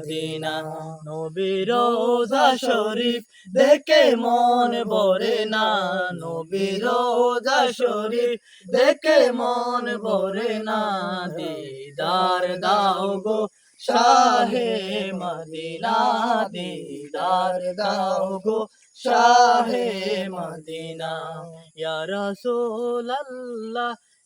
Medina নবী রোজা শরীফ দেখে মন বরে না। নবী রোজা শরীফ দেখে মন বরে না। দিদার দাও গো শাহে মদিনা, দিদার দাও গো শাহে মদিনা। ইয়া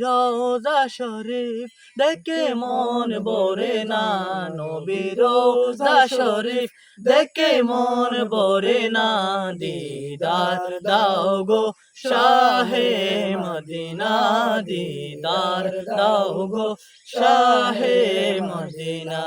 রোজা শরীফ দেখে মন বরে না। নবী রোজা শরীফ দেখে মন বরে না। দিদার দাও গো শাহে মদিনা। দিদার দাও গো শাহে মদিনা।